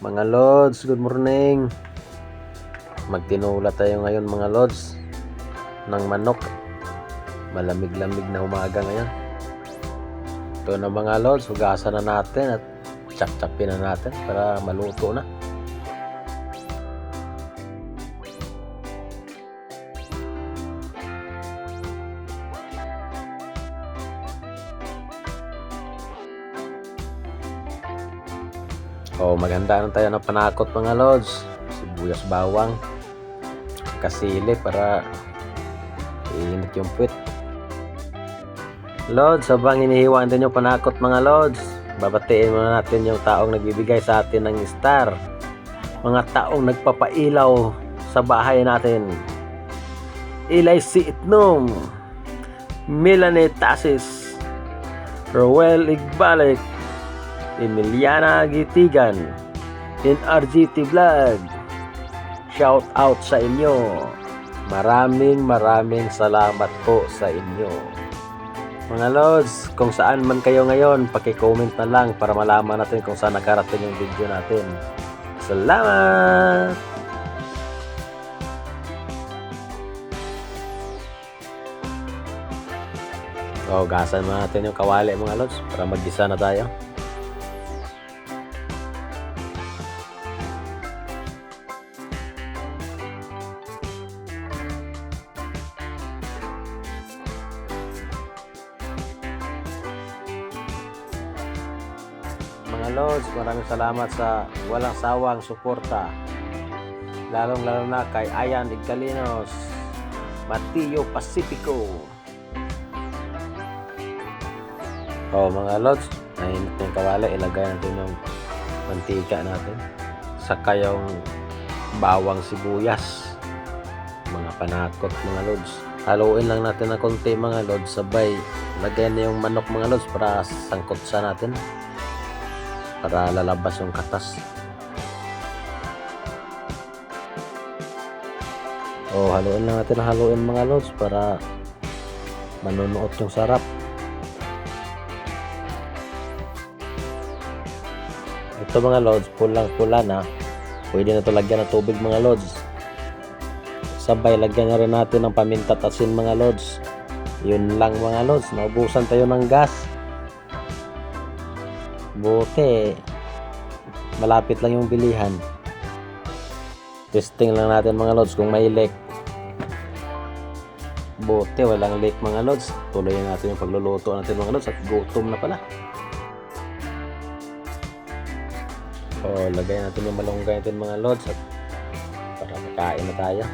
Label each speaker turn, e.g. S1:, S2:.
S1: Mga Lods, good morning. Magtinula tayo ngayon mga Lods ng manok. Malamig-lamig na umaga ngayon. Ito na mga Lods, hugasan na natin at chap-chapin na natin para maluto na. O maganda na tayo ng panakot mga Lods. Sibuyas bawang. Kasili para iinit yung puwit. Lods, habang hinihiwa din yung panakot mga Lods, babatiin muna natin yung taong nagbibigay sa atin ng star. Mga taong nagpapailaw sa bahay natin. Ilay Siitnom, Melanie Tasis, Roel Igbalik, Emiliana Gitigan, in RGT Vlog. Shout out sa inyo. Maraming maraming salamat po sa inyo. Mga Lods, kung saan man kayo ngayon, paki-comment na lang para malaman natin kung saan nakarating yung video natin. Salamat! So, gasan mo natin yung kawali mga Lods para mag-gisa na tayo. Mga Lods, maraming salamat sa walang sawang suporta. Lalong lalo na kay Ayan Igalinos, Matio Pacifico. Oh, mga Lods, nainit na yung kawali. Ilagay natin yung mantika natin. Saka yung bawang sibuyas. Mga panakot, mga Lods. Haluin lang natin ng konti, mga Lods. Sabay, lagay na yung manok, mga Lods, para sangkot sa natin para lalabas yung katas. O, haluin lang natin haluin mga lods para manunuot yung sarap. Ito mga lods, pulang-pula na. Pwede na ito lagyan ng tubig mga lods. Sabay, lagyan na rin natin ng paminta at asin mga lods. Yun lang mga lods, naubusan tayo ng gas. Buti, malapit lang yung bilihan. Testing lang natin mga lods kung may leak. Buti, walang leak mga lods. Tuloy natin yung pagluluto natin mga lods at gutom na pala. O, lagay natin yung malunggay natin mga lods at para makain na tayo.